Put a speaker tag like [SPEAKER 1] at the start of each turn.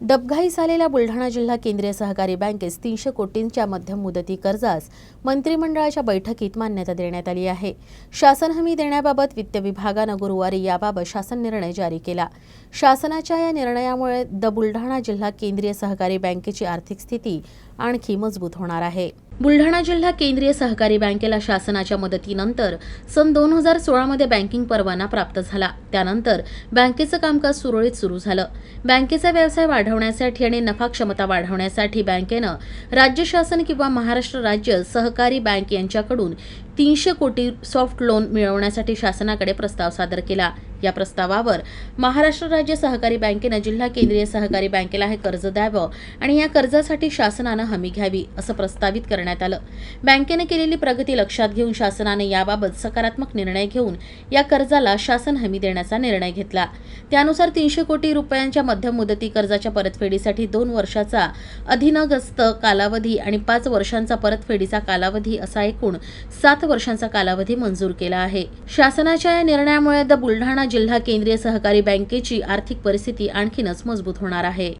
[SPEAKER 1] डबघाई झालेल्या बुलढाणा जिल्हा केंद्रीय सहकारी बँकेस तीनशे कोटींच्या मध्यम मुदती कर्जास मंत्रिमंडळाच्या बैठकीत मान्यता देण्यात आली आहे. शासन हमी देण्याबाबत वित्त विभागानं गुरुवारी याबाबत शासन निर्णय जारी केला. शासनाच्या या निर्णयामुळे द बुलढाणा जिल्हा केंद्रीय सहकारी बँकेची आर्थिक स्थिती आणखी मजबूत होणार आहे. बुलढाणा जिल्हा केंद्रीय सहकारी बँकेला शासनाच्या मदतीनंतर सन दोन हजार सोळामध्ये बँकिंग परवाना प्राप्त झाला. त्यानंतर बँकेचं कामकाज सुरळीत सुरू झालं. बँकेचा व्यवसाय वाढ वाढवण्यासाठी आणि नफा क्षमता वाढवण्यासाठी बँकेनं राज्य शासन किंवा महाराष्ट्र राज्य सहकारी बँक यांच्याकडून तीनशे कोटी सॉफ्ट लोन मिळवण्यासाठी शासनाकडे प्रस्ताव सादर केला. या प्रस्तावावर महाराष्ट्र राज्य सहकारी बँकेनं जिल्हा केंद्रीय सहकारी बँकेला हे कर्ज द्यावं आणि या कर्जासाठी शासनानं हमी घ्यावी असं प्रस्तावित करण्यात आलं. बँकेनं केलेली प्रगती लक्षात घेऊन शासनाने याबाबत सकारात्मक निर्णय घेऊन या कर्जाला शासन हमी देण्याचा निर्णय घेतला. त्यानुसार तीनशे कोटी रुपयांच्या मध्यम मुदती कर्जाच्या परतफेडीसाठी दोन वर्षाचा अधीनगस्त कालावधी आणि पाच वर्षांचा परतफेडीचा कालावधी असा एकूण सात वर्षांचा कालावधी मंजूर केला आहे. शासनाच्या या निर्णयामुळे द बुलढाणा जिल्हा केंद्रीय सहकारी बँकेची आर्थिक परिस्थिती आणखीनच मजबूत होणार आहे.